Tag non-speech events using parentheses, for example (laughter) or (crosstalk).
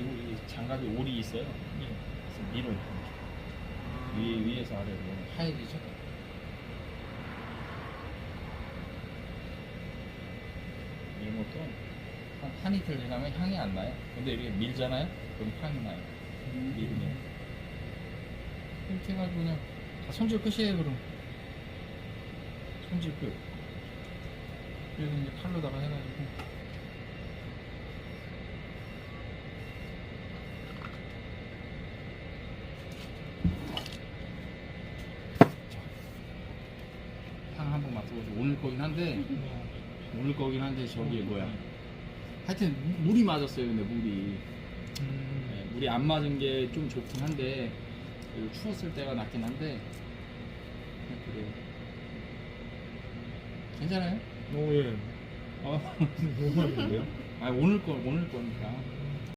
이 장갑에 올이 있어요. 그래서 밀어요. 위 위에서 아래로. 하얘지죠? 이 것도 한, 한 이틀 지나면 향이 안 나요. 근데 이렇게 밀잖아요? 그럼 향이 나요. 밀면. 이렇게 해가지고 그냥 다 손질 끝이에요, 그럼. 손질 끝. 그래서 이제 칼로다가 해가지고. 향 한번 맡아보죠. 오늘 거긴 한데, 오늘 거긴 한데, 저기 뭐야. 하여튼, 물이 맞았어요, 근데 물이. 네, 물이 안 맞은 게 좀 좋긴 한데 그리고 추웠을 때가 낫긴 한데 그냥 그래요. 괜찮아요? 오 예. 어, (laughs) 너무 맛있는데요? 아 오늘 거 오늘 거니까